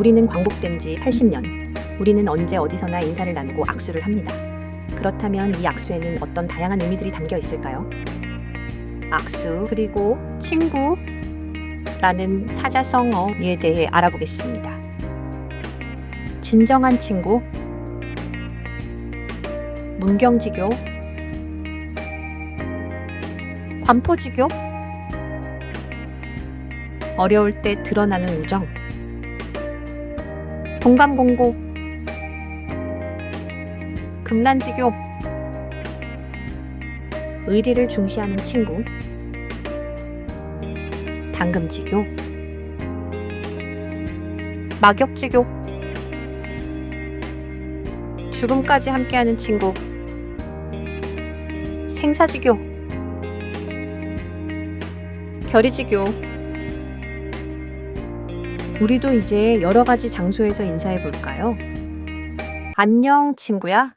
우리는 광복된 지 80년. 우리는 언제 어디서나 인사를 나누고 악수를 합니다. 그렇다면 이 악수에는 어떤 다양한 의미들이 담겨 있을까요? 악수, 그리고 친구, 라는 사자성어에 대해 알아보겠습니다. 진정한 친구, 문경지교, 관포지교, 어려울 때 드러나는 우정, 동감공고, 금난지교, 의리를 중시하는 친구, 당금지교, 막역지교, 죽음까지 함께하는 친구, 생사지교, 결의지교. 우리도 이제 여러 가지 장소에서 인사해 볼까요? 안녕, 친구야.